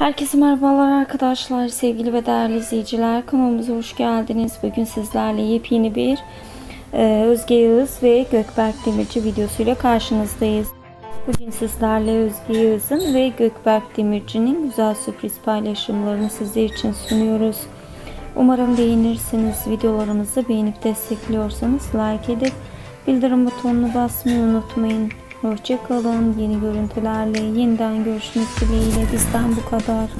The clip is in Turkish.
Herkese merhabalar arkadaşlar, sevgili ve değerli izleyiciler. Kanalımıza hoş geldiniz. Bugün sizlerle yepyeni bir e, Özge Yağız ve Gökberk Demirci videosuyla karşınızdayız. Bugün sizlerle Özge Yağız'ın ve Gökberk Demirci'nin güzel sürpriz paylaşımlarını sizler için sunuyoruz. Umarım beğenirsiniz. Videolarımızı beğenip destekliyorsanız like edip bildirim butonuna basmayı unutmayın. Hoşçakalın. Yeni görüntülerle yeniden görüşmek dileğiyle bizden bu kadar.